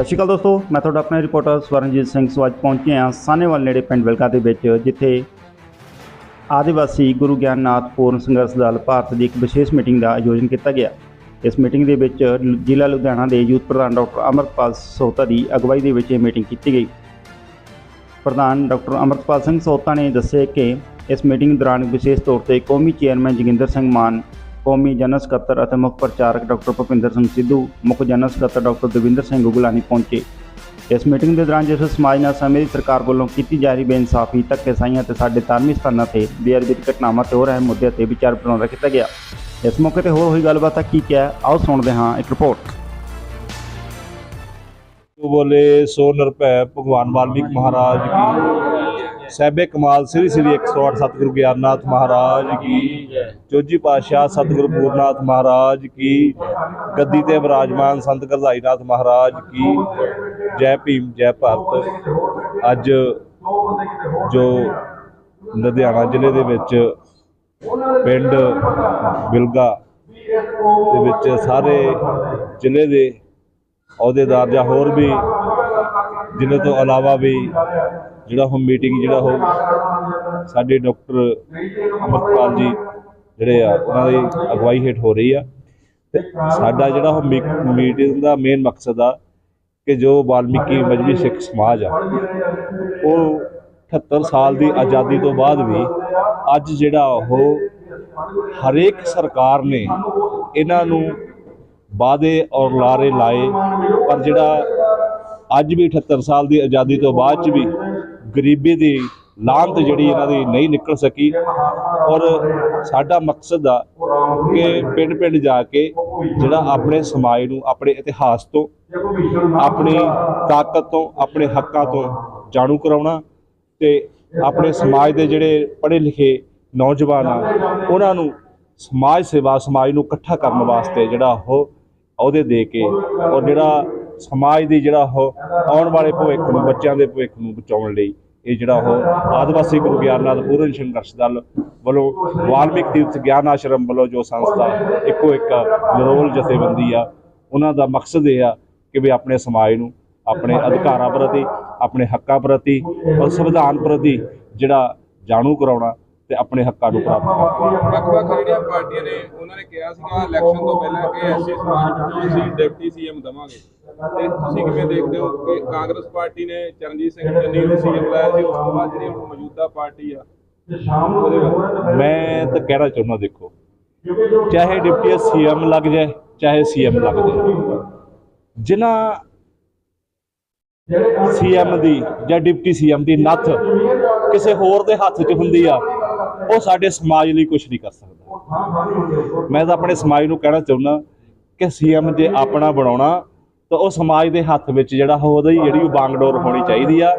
ਸਤਿ ਸ਼੍ਰੀ ਅਕਾਲ ਦੋਸਤੋ, ਮੈਂ ਤੁਹਾਡਾ ਆਪਣਾ ਰਿਪੋਰਟਰ ਸਵਰਨਜੀਤ ਸਿੰਘ ਸੋ ਪਹੁੰਚੇ ਹਾਂ ਸਾਨੇਵਾਲ ਨੇੜੇ ਪਿੰਡ ਵਿਲਕਾ ਦੇ ਵਿੱਚ, ਜਿੱਥੇ ਆദിਵਾਸੀ ਗੁਰੂ ਗਿਆਨਨਾਥ ਪੂਰਨ ਸੰਘਰਸ਼ ਦਲ ਭਾਰਤ ਦੀ ਇੱਕ ਵਿਸ਼ੇਸ਼ ਮੀਟਿੰਗ ਦਾ ਆਯੋਜਨ ਕੀਤਾ ਗਿਆ। ਇਸ ਮੀਟਿੰਗ ਦੇ ਵਿੱਚ ਜ਼ਿਲ੍ਹਾ ਲੁਧਿਆਣਾ ਦੇ ਯੂਥ ਪ੍ਰਧਾਨ ਡਾਕਟਰ ਅਮਰਪਾਲ ਸੋਤਾ ਦੀ ਅਗਵਾਈ ਦੇ ਵਿੱਚ ਇਹ ਮੀਟਿੰਗ ਕੀਤੀ ਗਈ। ਪ੍ਰਧਾਨ ਡਾਕਟਰ ਅਮਰਪਾਲ ਸਿੰਘ ਸੋਤਾ ਨੇ ਦੱਸਿਆ ਕਿ ਇਸ ਮੀਟਿੰਗ ਦੌਰਾਨ ਵਿਸ਼ੇਸ਼ ਤੌਰ ਤੇ ਕੌਮੀ ਚੇਅਰਮੈਨ ਜੋਗਿੰਦਰ ਸਿੰਘ ਮਾਨ ਕੌਮੀ ਜਨਰਲ ਸਕੱਤਰ ਅਤੇ ਮੁੱਖ ਪ੍ਰਚਾਰਕ ਡਾਕਟਰ ਭੁਪਿੰਦਰ ਸਿੰਘ ਸਿੱਧੂ, ਮੁੱਖ ਜਨਰਲ ਸਕੱਤਰ ਡਾਕਟਰ ਦਵਿੰਦਰ ਸਿੰਘ ਗੁਗਲਾਨੀ ਪਹੁੰਚੇ। ਇਸ ਮੀਟਿੰਗ ਦੇ ਦੌਰਾਨ ਜਿਸ ਸਮਾਜ ਨਾਲ ਸਮੇਂ ਦੀ ਸਰਕਾਰ ਵੱਲੋਂ ਕੀਤੀ ਜਾ ਰਹੀ ਬੇਇਨਸਾਫੀ, ਧੱਕੇਸ਼ਾਹੀਆਂ ਤੇ ਸਾਡੇ ਧਾਰਮਿਕ ਸਥਾਨਾਂ ਤੇ ਬੇਅਦਬੀ ਘਟਨਾਵਾਂ ਤੇ ਹੋ ਰਹੇ ਮੁੱਦਿਆਂ ਤੇ ਵਿਚਾਰ ਵਟਾਂਦਰਾ ਕੀਤਾ ਗਿਆ। ਇਸ ਮੌਕੇ ਤੇ ਹੋਰ ਹੋਈ ਗੱਲਬਾਤ ਆ ਕੀ ਕਿਹਾ, ਆਓ ਸੁਣਦੇ ਹਾਂ ਇੱਕ ਰਿਪੋਰਟ। ਬੋਲੇ ਸੋ ਨਿਰਭੈ ਭਗਵਾਨ ਵਾਲਮੀਕ ਮਹਾਰਾਜ ਕੀ ਸਹਿਬੇ ਕਮਾਲ ਸ੍ਰੀ ਸ੍ਰੀ 108 ਸਤਿਗੁਰੂ ਗਿਆਨਨਾਥ ਮਹਾਰਾਜ ਕੀ ਚੌਜੀ ਪਾਤਸ਼ਾਹ ਸਤਿਗੁਰੂ ਪੂਰਨਾਥ ਮਹਾਰਾਜ ਕੀ ਗੱਦੀ ਤੇ ਵਿਰਾਜਮਾਨ ਸੰਤ ਗਰਧਾਈਨਾਥ ਮਹਾਰਾਜ ਕੀ ਜੈ। ਭੀਮ, ਜੈ ਭਾਰਤ। ਅੱਜ ਜੋ ਲੁਧਿਆਣਾ ਜ਼ਿਲ੍ਹੇ ਦੇ ਵਿੱਚ ਪਿੰਡ ਬਿਲਗਾ ਦੇ ਵਿੱਚ ਸਾਰੇ ਜ਼ਿਲ੍ਹੇ ਦੇ ਅਹੁਦੇਦਾਰ ਜਾਂ ਹੋਰ ਵੀ ਜ਼ਿਲ੍ਹੇ ਤੋਂ ਇਲਾਵਾ ਵੀ ਜਿਹੜਾ ਹੁਣ ਮੀਟਿੰਗ ਜਿਹੜਾ ਉਹ ਸਾਡੇ ਡਾਕਟਰ ਅਮਰਪਾਲ ਜੀ ਜਿਹੜੇ ਆ, ਉਹਨਾਂ ਦੀ ਅਗਵਾਈ ਹੇਠ ਹੋ ਰਹੀ ਆ। ਤੇ ਸਾਡਾ ਜਿਹੜਾ ਉਹ ਮੀਟਿੰਗ ਦਾ ਮੇਨ ਮਕਸਦ ਆ ਕਿ ਜੋ ਵਾਲਮੀਕੀ ਮਜਬੀ ਸਿੱਖ ਸਮਾਜ ਆ, ਉਹ 78 ਸਾਲ ਦੀ ਆਜ਼ਾਦੀ ਤੋਂ ਬਾਅਦ ਵੀ ਅੱਜ ਜਿਹੜਾ ਉਹ ਹਰੇਕ ਸਰਕਾਰ ਨੇ ਇਹਨਾਂ ਨੂੰ ਵਾਅਦੇ ਔਰ ਲਾਰੇ ਲਾਏ, ਪਰ ਜਿਹੜਾ ਅੱਜ ਵੀ 78 ਸਾਲ ਦੀ ਆਜ਼ਾਦੀ ਤੋਂ ਬਾਅਦ ਚ ਵੀ ਗਰੀਬੀ ਦੀ ਲਾਂਤ ਜਿਹੜੀ ਇਹਨਾਂ ਦੀ ਨਹੀਂ ਨਿਕਲ ਸਕੀ। ਔਰ ਸਾਡਾ ਮਕਸਦ ਆ ਕਿ ਪਿੰਡ ਪਿੰਡ ਜਾ ਕੇ ਜਿਹੜਾ ਆਪਣੇ ਸਮਾਜ ਨੂੰ, ਆਪਣੇ ਇਤਿਹਾਸ ਤੋਂ, ਆਪਣੀ ਤਾਕਤ ਤੋਂ, ਆਪਣੇ ਹੱਕਾਂ ਤੋਂ ਜਾਣੂ ਕਰਾਉਣਾ ਤੇ ਆਪਣੇ ਸਮਾਜ ਦੇ ਜਿਹੜੇ ਪੜ੍ਹੇ ਲਿਖੇ ਨੌਜਵਾਨ ਆ, ਉਹਨਾਂ ਨੂੰ ਸਮਾਜ ਸੇਵਾ, ਸਮਾਜ ਨੂੰ ਇਕੱਠਾ ਕਰਨ ਵਾਸਤੇ ਜਿਹੜਾ ਉਹ ਅਹੁਦੇ ਦੇ ਕੇ ਔਰ ਜਿਹੜਾ ਸਮਾਜ ਦੀ ਜਿਹੜਾ ਉਹ ਆਉਣ ਵਾਲੇ ਭਵਿੱਖ ਨੂੰ, ਬੱਚਿਆਂ ਦੇ ਭਵਿੱਖ ਨੂੰ ਬਚਾਉਣ ਲਈ ਇਹ ਜਿਹੜਾ ਉਹ ਆਦਿਵਾਸੀ ਗੁਰੂ ਗਿਆਨਨਾਥ ਪੂਰਨ ਸੰਘਰਸ਼ ਦਲ ਵੱਲੋਂ ਵਾਲਮੀਕ ਤੀਰਥ ਗਿਆਨ ਆਸ਼ਰਮ ਵੱਲੋਂ ਜੋ ਸੰਸਥਾ ਇੱਕੋ ਇੱਕ ਨਿਰੋਲ ਜਥੇਬੰਦੀ ਆ, ਉਹਨਾਂ ਦਾ ਮਕਸਦ ਇਹ ਆ ਕਿ ਵੀ ਆਪਣੇ ਸਮਾਜ ਨੂੰ, ਆਪਣੇ ਅਧਿਕਾਰਾਂ ਪ੍ਰਤੀ, ਆਪਣੇ ਹੱਕਾਂ ਪ੍ਰਤੀ ਔਰ ਸੰਵਿਧਾਨ ਪ੍ਰਤੀ ਜਿਹੜਾ ਜਾਣੂ ਕਰਾਉਣਾ ਤੇ ਆਪਣੇ ਹੱਕਾਂ ਨੂੰ ਪ੍ਰਾਪਤ ਕਰਨਾ ਵੱਖ-ਵੱਖ ਜਿਹੜੀਆਂ ਪਾਰਟੀਆਂ ਨੇ ਉਹਨਾਂ ਨੇ ਕਿਹਾ ਸੀਗਾ ਇਲੈਕਸ਼ਨ ਤੋਂ ਪਹਿਲਾਂ ਕਿ ਐਸਸੀ ਸਮਾਜ ਨੂੰ ਅਸੀਂ ਡਿਪਟੀ ਸੀਐਮ ਦਵਾਂਗੇ। ਤੇ ਤੁਸੀਂ ਕਿਵੇਂ ਦੇਖਦੇ ਹੋ ਕਿ ਕਾਂਗਰਸ ਪਾਰਟੀ ਨੇ ਚਰਨਜੀਤ ਸਿੰਘ ਚੰਨੀ ਨੂੰ ਸੀਐਮ ਲਾਇਆ ਸੀ ਉਸ ਤੋਂ ਬਾਅਦ ਜਿਹੜੀ ਹੁਣ ਮੌਜੂਦਾ ਪਾਰਟੀ ਆ ਮੈਂ ਤਾਂ ਕਹਿਣਾ ਚਾਹੁੰਦਾ ਦੇਖੋ ਚਾਹੇ ਡਿਪਟੀ ਸੀਐਮ ਲੱਗ ਜਾਏ ਚਾਹੇ ਸੀਐਮ ਲੱਗ ਜਾਏ ਜਿਨ੍ਹਾਂ ਸੀਐਮ ਦੀ ਜਾਂ ਡਿਪਟੀ ਸੀਐਮ ਦੀ ਨੱਥ ਕਿਸੇ ਹੋਰ ਦੇ ਹੱਥ 'ਚ ਹੁੰਦੀ ਆ ਉਹ ਸਾਡੇ ਸਮਾਜ ਲਈ ਕੁਝ ਨਹੀਂ ਕਰ ਸਕਦਾ। ਮੈਂ ਤਾਂ ਆਪਣੇ ਸਮਾਜ ਨੂੰ ਕਹਿਣਾ ਚਾਹੁੰਦਾ ਕਿ ਸੀਐਮ ਜੇ ਆਪਣਾ ਬਣਾਉਣਾ, ਤਾਂ ਉਹ ਸਮਾਜ ਦੇ ਹੱਥ ਵਿੱਚ ਜਿਹੜਾ ਉਹਦੀ ਜਿਹੜੀ ਉਹ ਬਾਂਗਡੋਰ ਹੋਣੀ ਚਾਹੀਦੀ ਆ।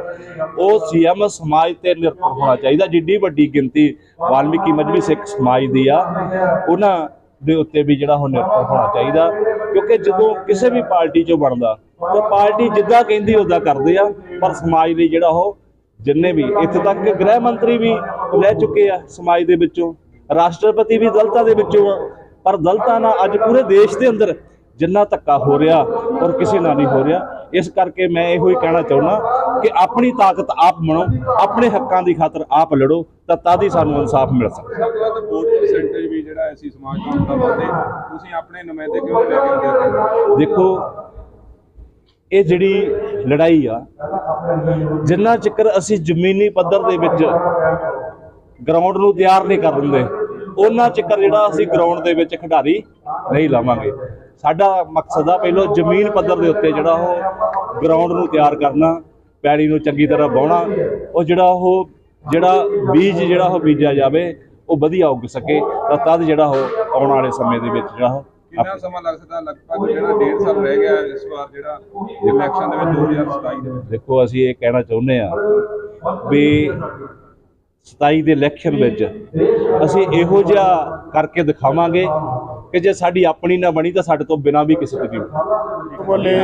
ਉਹ ਸੀਐਮ ਸਮਾਜ ਤੇ ਨਿਰਭਰ ਹੋਣਾ ਚਾਹੀਦਾ, ਜਿੱਡੀ ਵੱਡੀ ਗਿਣਤੀ ਵਾਲਮੀਕੀ ਮਜਬੀ ਸਿੱਖ ਸਮਾਜ ਦੀ ਆ, ਉਹਨਾਂ ਦੇ ਉੱਤੇ ਵੀ ਜਿਹੜਾ ਉਹ ਨਿਰਭਰ ਹੋਣਾ ਚਾਹੀਦਾ। ਕਿਉਂਕਿ ਜਦੋਂ ਕਿਸੇ ਵੀ ਪਾਰਟੀ ਚੋਂ ਬਣਦਾ, ਤਾਂ ਪਾਰਟੀ ਜਿੱਦਾਂ ਕਹਿੰਦੀ ਉਦਾਂ ਕਰਦੇ ਆ, ਪਰ ਸਮਾਜ ਲਈ ਜਿਹੜਾ ਉਹ ਜਿੰਨੇ ਵੀ ਇੱਥੇ ਤੱਕ ਗ੍ਰਹਿ ਮੰਤਰੀ ਵੀ ਰਹਿ ਚੁੱਕੇ ਆ ਸਮਾਜ ਦੇ ਵਿੱਚੋਂ ਰਾਸ਼ਟਰਪਤੀ ਵੀ ਦਲਤਾਂ ਦੇ ਵਿੱਚੋਂ ਆ ਪਰ ਦਲਤਾਂ ਨਾਲ ਅੱਜ ਪੂਰੇ ਦੇਸ਼ ਦੇ ਅੰਦਰ ਜਿੰਨਾ ਧੱਕਾ ਹੋ ਰਿਹਾ ਔਰ ਕਿਸੇ ਨਾਲ ਨਹੀਂ ਹੋ ਰਿਹਾ ਇਸ ਕਰਕੇ ਮੈਂ ਇਹੋ ਹੀ ਕਹਿਣਾ ਚਾਹੁੰਦਾ ਕਿ ਆਪਣੀ ਤਾਕਤ ਆਪ ਬਣੋ ਆਪਣੇ ਹੱਕਾਂ ਦੀ ਖਾਤਰ ਆਪ ਲੜੋ ਤਾਂ ਤਦ ਹੀ ਸਾਨੂੰ ਇਨਸਾਫ ਮਿਲ ਸਕਦਾ ਸਭ ਤੋਂ ਵੱਧ ਵੋਟ ਪਰਸੈਂਟੇਜ ਵੀ ਜਿਹੜਾ ਐਸੀ ਸਮਾਜ ਦਾ ਹੁੰਦਾ ਵਾਦੇ ਤੁਸੀਂ ਆਪਣੇ ਨੁਮਾਇੰਦੇ ਕਿਉਂ ਨਹੀਂ ਲੈ ਕੇ ਆਉਂਦੇ ਉੱਥੇ? ਦੇਖੋ ਇਹ ਜਿਹੜੀ ਲੜਾਈ ਆ, ਜਿੰਨਾ ਚਿਕਰ ਅਸੀਂ ਜ਼ਮੀਨੀ ਪੱਧਰ ਦੇ ਵਿੱਚ ਗਰਾਊਂਡ ਨੂੰ ਤਿਆਰ ਨਹੀਂ ਕਰ ਦਿੰਦੇ, ਉਹਨਾਂ ਚੱਕਰ ਜਿਹੜਾ ਅਸੀਂ ਗਰਾਊਂਡ ਦੇ ਵਿੱਚ ਖਿਡਾਰੀ ਨਹੀਂ ਲਾਵਾਂਗੇ। ਸਾਡਾ ਮਕਸਦ ਆ ਪਹਿਲਾਂ ਜ਼ਮੀਨ ਪੱਧਰ ਦੇ ਉੱਤੇ ਜਿਹੜਾ ਉਹ ਗਰਾਊਂਡ ਨੂੰ ਤਿਆਰ ਕਰਨਾ, ਪੈੜੀ ਨੂੰ ਚੰਗੀ ਤਰ੍ਹਾਂ ਵਾਹੁਣਾ, ਉਹ ਜਿਹੜਾ ਉਹ, ਜਿਹੜਾ ਬੀਜ ਜਿਹੜਾ ਉਹ ਬੀਜਿਆ ਜਾਵੇ, ਉਹ ਵਧੀਆ ਉੱਗ ਸਕੇ, ਤਾਂ ਤਦ ਜਿਹੜਾ ਉਹ ਆਉਣ ਵਾਲੇ ਸਮੇਂ ਦੇ ਵਿੱਚ ਜਿਹੜਾ ਕਿੰਨਾ ਸਮਾਂ ਲੱਗ ਸਕਦਾ? ਲਗਭਗ ਜਿਹੜਾ 1.5 ਸਾਲ ਰਹਿ ਗਿਆ ਇਸ ਵਾਰ ਜਿਹੜਾ ਇਲੈਕਸ਼ਨ ਦੇ ਵਿੱਚ 2027 ਦੇ ਵਿੱਚ। ਦੇਖੋ ਅਸੀਂ ਇਹ ਕਹਿਣਾ ਚਾਹੁੰਦੇ ਆ ਵੀ 27 ਦੇ ਇਲੈਕਸ਼ਨ ਵਿੱਚ ਅਸੀਂ ਇਹੋ ਜਿਹਾ ਕਰਕੇ ਦਿਖਾਵਾਂਗੇ ਕਿ ਜੇ ਸਾਡੀ ਆਪਣੀ ਨਾ ਬਣੀ ਤਾਂ ਸਾਡੇ ਤੋਂ ਬਿਨਾਂ ਵੀ ਕਿਸੇ ਦੀ। ਬੋਲੇ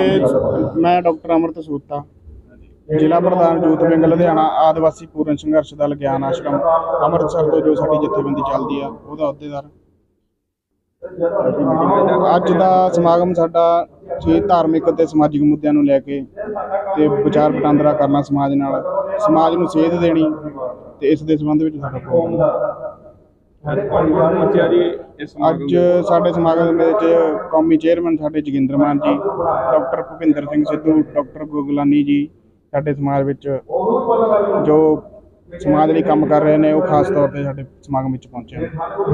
ਮੈਂ ਡਾਕਟਰ ਅਮਰਤ ਸੂਤਾ ਜ਼ਿਲ੍ਹਾ ਪ੍ਰਧਾਨ ਯੂਥ ਵਿੰਗ ਲੁਧਿਆਣਾ ਆਦਿਵਾਸੀ ਪੂਰਨ ਸੰਘਰਸ਼ ਦਲ ਗਿਆਨ ਆਸ਼ਰਮ ਅੰਮ੍ਰਿਤਸਰ ਤੋਂ ਜੋ ਸਾਡੀ ਜਥੇਬੰਦੀ ਚੱਲਦੀ ਆ ਉਹਦਾ ਅਹੁਦੇਦਾਰ। ਅੱਜ ਦਾ ਸਮਾਗਮ ਸਾਡਾ ਛੇ ਧਾਰਮਿਕ ਅਤੇ ਸਮਾਜਿਕ ਮੁੱਦਿਆਂ ਨੂੰ ਲੈ ਕੇ ਤੇ ਵਿਚਾਰ ਵਟਾਂਦਰਾ ਕਰਨਾ ਸਮਾਜ ਨਾਲ, ਸਮਾਜ ਨੂੰ ਸੇਧ ਦੇਣੀ ਤੇ ਇਸ ਦੇ ਸੰਬੰਧ ਵਿੱਚ ਸਾਡਾ ਪ੍ਰੋਗਰਾਮ ਅੱਜ ਸਾਡੇ ਸਮਾਗਮ ਦੇ ਵਿੱਚ ਕੌਮੀ ਚੇਅਰਮੈਨ ਸਾਡੇ ਜੋਗਿੰਦਰ ਮਾਨ ਜੀ, ਡਾਕਟਰ ਭੁਪਿੰਦਰ ਸਿੰਘ ਸਿੱਧੂ, ਡਾਕਟਰ ਗੁਗਲਾਨੀ ਜੀ ਸਾਡੇ ਸਮਾਜ ਵਿੱਚ ਜੋ ਸਮਾਜ ਲਈ ਕੰਮ ਕਰ ਰਹੇ ਨੇ ਉਹ ਖਾਸ ਤੌਰ ਤੇ ਸਾਡੇ ਸਮਾਗਮ ਵਿੱਚ ਪਹੁੰਚੇ ਨੇ।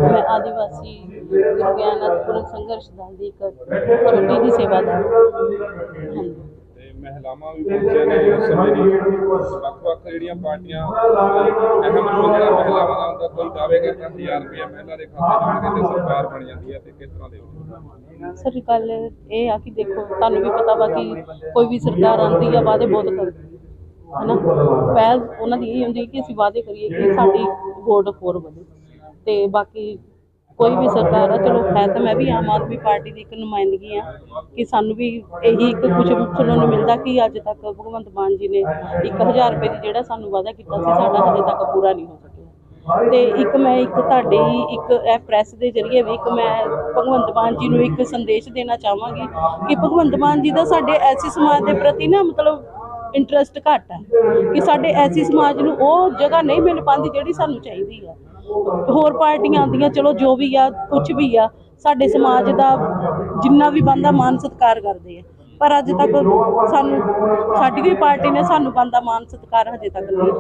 ਮੈਂ ਆਦੀਵਾਸੀ ਗੁਰੂ ਗਿਆਨਨਾਥਪੁਰ ਸੰਘਰਸ਼ ਦਲ ਦੀ ਇੱਕ ਛੋਟੀ ਜਿਹੀ ਸੇਵਾਦਾਰ ਹਾਂਜੀ। ਤੇ ਮਹਿਲਾਵਾਂ ਵੀ ਪਹੁੰਚੀਆਂ ਨੇ ਇਸ ਸਮੇਂ ਦੀ। ਵੱਖ-ਵੱਖ ਜਿਹੜੀਆਂ ਪਾਰਟੀਆਂ ਅਹਿਮ ਰੋਲ ਜਿਹੜਾ ਮਹਿਲਾਵਾਂ ਦਾ ਹੁੰਦਾ ਕੋਈ ਦਾਅਵੇ ਕਰਦਾ 1000 ਰੁਪਏ ਮਹਿਲਾ ਦੇ ਖਾਤੇ ਜਾਣਗੇ ਤੇ ਸਰਕਾਰ ਬਣ ਜਾਂਦੀ ਹੈ ਤੇ ਕਿਸ ਤਰ੍ਹਾਂ ਦੇ ਸਰ ਗੱਲ ਇਹ ਆ ਕਿ ਦੇਖੋ ਤੁਹਾਨੂੰ ਵੀ ਪਤਾ ਵਾ ਕਿ ਕੋਈ ਵੀ ਸਰਕਾਰ ਆਉਂਦੀ ਆ ਵਾਅਦੇ ਬਹੁਤ ਕਰਦੀ। ਹਨਾ? ਪਹਿਲ ਉਹਨਾਂ ਦੀ ਇਹ ਹੁੰਦੀ ਕਿ ਅਸੀਂ ਵਾਅਦੇ ਕਰੀਏ ਕਿ ਸਾਡੀ ਵੋਟ ਹੋਰ ਵਧੇ। ਤੇ ਬਾਕੀ ਕੋਈ ਵੀ ਸਰਕਾਰ ਆ, ਚਲੋ ਹੈ ਤਾਂ ਮੈਂ ਵੀ ਆਮ ਆਦਮੀ ਪਾਰਟੀ ਦੀ ਇੱਕ ਨੁਮਾਇੰਦਗੀ ਆ ਕਿ ਸਾਨੂੰ ਵੀ ਇਹੀ ਇੱਕ ਕੁਝ ਸੁਣਨ ਨੂੰ ਮਿਲਦਾ ਕਿ ਅੱਜ ਤੱਕ ਭਗਵੰਤ ਮਾਨ ਜੀ ਨੇ 1000 ਰੁਪਏ ਦੀ ਜਿਹੜਾ ਸਾਨੂੰ ਵਾਅਦਾ ਕੀਤਾ ਸੀ, ਸਾਡਾ ਹਜੇ ਤੱਕ ਪੂਰਾ ਨਹੀਂ ਹੋ ਸਕਿਆ। ਤੇ ਇੱਕ ਮੈਂ ਇੱਕ ਤੁਹਾਡੇ ਹੀ ਇੱਕ ਇਹ ਪ੍ਰੈਸ ਦੇ ਜ਼ਰੀਏ ਵੀ ਇੱਕ ਮੈਂ ਭਗਵੰਤ ਮਾਨ ਜੀ ਨੂੰ ਇੱਕ ਸੰਦੇਸ਼ ਦੇਣਾ ਚਾਹਾਂਗੀ ਕਿ ਭਗਵੰਤ ਮਾਨ ਜੀ ਦਾ ਸਾਡੇ ਐਸੀ ਸਮਾਜ ਦੇ ਪ੍ਰਤੀ ਨਾ ਮਤਲਬ ਇੰਟਰਸਟ ਘੱਟ ਹੈ ਕਿ ਸਾਡੇ ਐਸੀ ਸਮਾਜ ਨੂੰ ਉਹ ਜਗ੍ਹਾ ਨਹੀਂ ਮਿਲ ਪਾਉਂਦੀ ਜਿਹੜੀ ਸਾਨੂੰ ਚਾਹੀਦੀ ਆ ਹੋਰ ਪਾਰਟੀਆਂ ਆਉਂਦੀਆਂ, ਚਲੋ ਜੋ ਵੀ ਆ ਕੁਝ ਵੀ ਆ, ਸਾਡੇ ਸਮਾਜ ਦਾ ਜਿੰਨਾ ਵੀ ਬੰਦਾ ਮਾਨ ਸਤਿਕਾਰ ਕਰਦੇ ਆ। ਪਰ ਅੱਜ ਤੱਕ ਸਾਨੂੰ, ਸਾਡੀ ਵੀ ਪਾਰਟੀ ਨੇ ਸਾਨੂੰ ਬੰਦਾ ਮਾਨ ਸਤਿਕਾਰ ਹਜੇ ਤੱਕ ਨਹੀਂ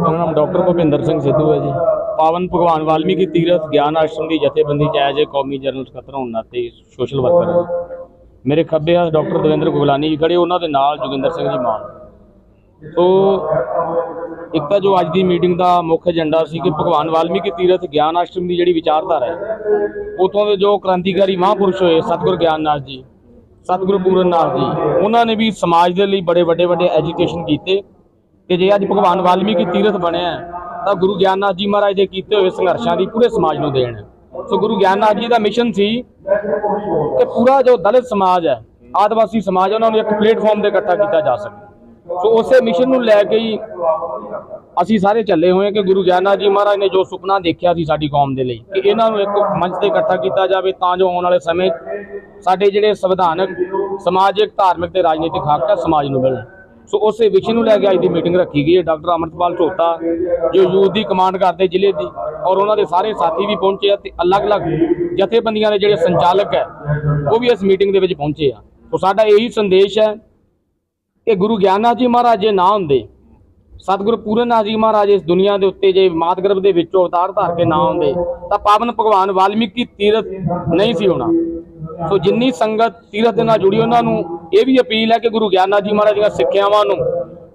ਮੇਰਾ ਨਾਮ ਡਾਕਟਰ ਭੁਪਿੰਦਰ ਸਿੰਘ ਸਿੱਧੂ ਹੈ ਜੀ। ਪਾਵਨ ਭਗਵਾਨ ਵਾਲਮੀਕੀ ਤੀਰਥ ਗਿਆਨ ਆਸ਼ਰਮ ਦੀ ਜਥੇਬੰਦੀ ਚ ਐਜ ਏ ਕੌਮੀ ਜਨਰਲ ਸਕੱਤਰ ਹੋਣ ਨਾਤੇ ਸੋਸ਼ਲ ਵਰਕਰ ਮੇਰੇ ਖੱਬੇ ਹੱਥ ਡਾਕਟਰ ਦਵਿੰਦਰ ਗੁਗਲਾਨੀ ਜੀ, ਖੜੇ ਉਹਨਾਂ ਦੇ ਨਾਲ ਜੋਗਿੰਦਰ ਸਿੰਘ ਜੀ ਮਾਨ। ਸੋ ਇੱਕ ਤਾਂ ਜੋ ਅੱਜ ਦੀ ਮੀਟਿੰਗ ਦਾ ਮੁੱਖ ਏਜੰਡਾ ਸੀ ਕਿ ਭਗਵਾਨ ਵਾਲਮੀਕੀ ਤੀਰਥ ਗਿਆਨ ਆਸ਼ਰਮ ਦੀ ਜਿਹੜੀ ਵਿਚਾਰਧਾਰਾ ਹੈ, ਉਥੋਂ ਦੇ ਜੋ ਕ੍ਰਾਂਤੀਕਾਰੀ ਮਹਾਂਪੁਰਸ਼ ਹੋਏ, ਸਤਿਗੁਰ ਗਿਆਨਨਾਥ ਜੀ, ਸਤਿਗੁਰੂ ਪੂਰਨ ਨਾਥ ਜੀ, ਉਹਨਾਂ ਨੇ ਵੀ ਸਮਾਜ ਦੇ ਲਈ ਬੜੇ ਵੱਡੇ ਵੱਡੇ ਐਜੂਕੇਸ਼ਨ ਕੀਤੇ ਕਿ ਜੇ ਅੱਜ ਭਗਵਾਨ ਵਾਲਮੀਕੀ ਤੀਰਥ ਬਣਿਆ ਤਾਂ ਗੁਰੂ ਗਿਆਨਨਾਥ ਜੀ ਮਹਾਰਾਜ ਦੇ ਕੀਤੇ ਹੋਏ ਸੰਘਰਸ਼ਾਂ ਦੀ ਪੂਰੇ ਸਮਾਜ ਨੂੰ ਦੇਣ ਹੈ। ਸੋ ਗੁਰੂ ਗਿਆਨਨਾਥ ਜੀ ਦਾ ਮਿਸ਼ਨ ਸੀ ਕਿ ਪੂਰਾ ਜੋ ਦਲਿਤ ਸਮਾਜ ਹੈ, ਆਦਿਵਾਸੀ ਸਮਾਜ ਉਹਨਾਂ ਨੂੰ ਇੱਕ ਪਲੇਟਫਾਰਮ ਤੇ ਇਕੱਠਾ ਕੀਤਾ ਜਾ ਸਕੇ ਸੋ ਉਸੇ ਮਿਸ਼ਨ ਨੂੰ ਲੈ ਕੇ ਹੀ ਅਸੀਂ ਸਾਰੇ ਚੱਲੇ ਹੋਏ ਹਾਂ ਕਿ ਗੁਰੂ ਗਿਆਨਨਾਥ ਜੀ ਮਹਾਰਾਜ ਨੇ ਜੋ ਸੁਪਨਾ ਦੇਖਿਆ ਸੀ ਸਾਡੀ ਕੌਮ ਦੇ ਲਈ ਕਿ ਇਹਨਾਂ ਨੂੰ ਇੱਕ ਮੰਚ ਤੇ ਇਕੱਠਾ ਕੀਤਾ ਜਾਵੇ ਤਾਂ ਜੋ ਆਉਣ ਵਾਲੇ ਸਮੇਂ 'ਚ ਸਾਡੇ ਜਿਹੜੇ ਸੰਵਿਧਾਨਕ, ਸਮਾਜਿਕ, ਧਾਰਮਿਕ ਤੇ ਰਾਜਨੀਤਿਕ ਹੱਕ ਹੈ, ਸਮਾਜ ਨੂੰ ਮਿਲਣ। ਸੋ ਉਸੇ ਵਿਸ਼ੇ ਨੂੰ ਲੈ ਕੇ ਅੱਜ ਦੀ ਮੀਟਿੰਗ ਰੱਖੀ ਗਈ ਹੈ। ਡਾਕਟਰ ਅਮਰਤਪਾਲ ਝੋਟਾ ਜੋ ਯੂਥ ਦੀ ਕਮਾਂਡ ਕਰਦੇ ਜ਼ਿਲ੍ਹੇ ਦੀ ਔਰ ਉਹਨਾਂ ਦੇ ਸਾਰੇ ਸਾਥੀ ਵੀ ਪਹੁੰਚੇ ਆ ਤੇ ਅਲੱਗ-ਅਲੱਗ ਜਥੇਬੰਦੀਆਂ ਦੇ ਜਿਹੜੇ ਸੰਚਾਲਕ ਹੈ, ਉਹ ਵੀ ਇਸ ਮੀਟਿੰਗ ਦੇ ਵਿੱਚ ਪਹੁੰਚੇ ਆ। ਸੋ ਸਾਡਾ ਇਹੀ ਸੰਦੇਸ਼ ਹੈ ਕਿ ਗੁਰੂ ਗਿਆਨਨਾਥ ਜੀ ਮਹਾਰਾਜ ਜੇ ਨਾ ਹੁੰਦੇ, ਸਤਿਗੁਰੂ ਪੂਰਨਨਾਥ ਜੀ ਮਹਾਰਾਜ ਇਸ ਦੁਨੀਆ ਦੇ ਉੱਤੇ ਜੇ ਮਾਤ ਗਰਭ ਦੇ ਵਿੱਚੋਂ ਅਵਤਾਰ ਧਾਰ ਕੇ ਨਾ ਆਉਂਦੇ, ਤਾਂ ਪਾਵਨ ਭਗਵਾਨ ਵਾਲਮੀਕੀ ਤੀਰਥ ਨਹੀਂ ਸੀ ਹੋਣਾ। ਸੋ ਜਿੰਨੀ ਸੰਗਤ ਤੀਰਥ ਦੇ ਨਾਲ ਜੁੜੀ ਉਹਨਾਂ ਨੂੰ, ਇਹ ਵੀ ਅਪੀਲ ਹੈ ਕਿ ਗੁਰੂ ਗਿਆਨਨਾਥ ਜੀ ਮਹਾਰਾਜ ਦੀਆਂ ਸਿੱਖਿਆਵਾਂ ਨੂੰ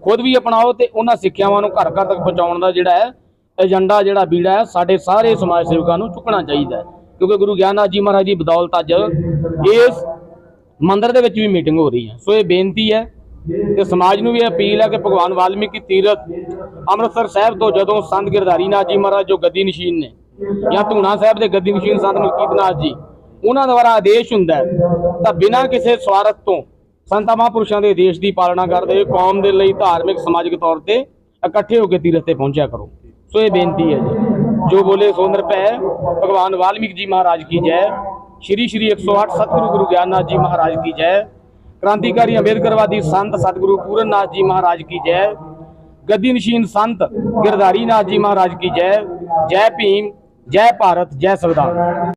ਖੁਦ ਵੀ ਅਪਣਾਓ ਤੇ ਉਹਨਾਂ ਸਿੱਖਿਆਵਾਂ ਨੂੰ ਘਰ ਘਰ ਤੱਕ ਪਹੁੰਚਾਉਣ ਦਾ ਜਿਹੜਾ ਹੈ, ਏਜੰਡਾ ਜਿਹੜਾ ਬੀੜਾ ਹੈ, ਸਾਡੇ ਸਾਰੇ ਸਮਾਜ ਸੇਵਕਾਂ ਨੂੰ ਚੁੱਕਣਾ ਚਾਹੀਦਾ ਹੈ। ਕਿਉਂਕਿ ਗੁਰੂ ਗਿਆਨਨਾਥ ਜੀ ਮਹਾਰਾਜ ਦੀ ਬਦੌਲਤ ਅੱਜ ਇਸ ਮੰਦਰ ਦੇ ਵਿੱਚ ਵੀ ਮੀਟਿੰਗ ਹੋ ਰਹੀ ਹੈ। ਸੋ ਇਹ ਬੇਨਤੀ ਹੈ ਤੇ ਸਮਾਜ ਨੂੰ ਵੀ ਇਹ ਅਪੀਲ ਹੈ ਕਿ ਭਗਵਾਨ ਵਾਲਮੀਕੀ ਤੀਰਥ ਅੰਮ੍ਰਿਤਸਰ ਸਾਹਿਬ ਤੋਂ ਜਦੋਂ ਸੰਤ ਗਿਰਧਾਰੀ ਨਾਥ ਜੀ ਮਹਾਰਾਜ, ਜੋ ਗੱਦੀ ਨਸ਼ੀਨ ਨੇ, ਜਾਂ ਧੂਣਾ ਸਾਹਿਬ ਦੇ ਗੱਦੀ ਨਸ਼ੀਨ ਸੰਤ ਮਲਕੀਤ ਨਾਥ ਜੀ, ਉਹਨਾਂ ਦੁਆਰਾ ਆਦੇਸ਼ ਹੁੰਦਾ ਹੈ, ਤਾਂ ਬਿਨਾਂ ਕਿਸੇ ਸਵਾਰਥ ਤੋਂ ਸੰਤਾਂ ਮਹਾਂਪੁਰਸ਼ਾਂ ਦੇ ਆਦੇਸ਼ ਦੀ ਪਾਲਣਾ ਕਰਦੇ ਹੋਏ ਕੌਮ ਦੇ ਲਈ ਧਾਰਮਿਕ, ਸਮਾਜਿਕ ਤੌਰ ਤੇ ਇਕੱਠੇ ਹੋ ਕੇ ਤੀਰਥ ਤੇ ਪਹੁੰਚਿਆ ਕਰੋ। ਸੋ ਇਹ ਬੇਨਤੀ ਹੈ ਜੀ। ਜੋ ਬੋਲੇ ਸੋ ਨਿਰਭੈ ਭਗਵਾਨ ਵਾਲਮੀਕ ਜੀ ਮਹਾਰਾਜ ਕੀ ਜੈ। ਸ਼੍ਰੀ ਸ਼੍ਰੀ 108 ਸਤਿਗੁਰੂ ਗੁਰੂ ਗਿਆਨਨਾਥ ਜੀ ਮਹਾਰਾਜ ਕੀ ਜੈ। क्रांतिकारी अंबेडकरवादी संत सतगुरु पूरननाथ जी महाराज की जय गद्दी नशीन संत गिरधारी नाथ जी महाराज की जय जय भीम जय भारत जय संविधान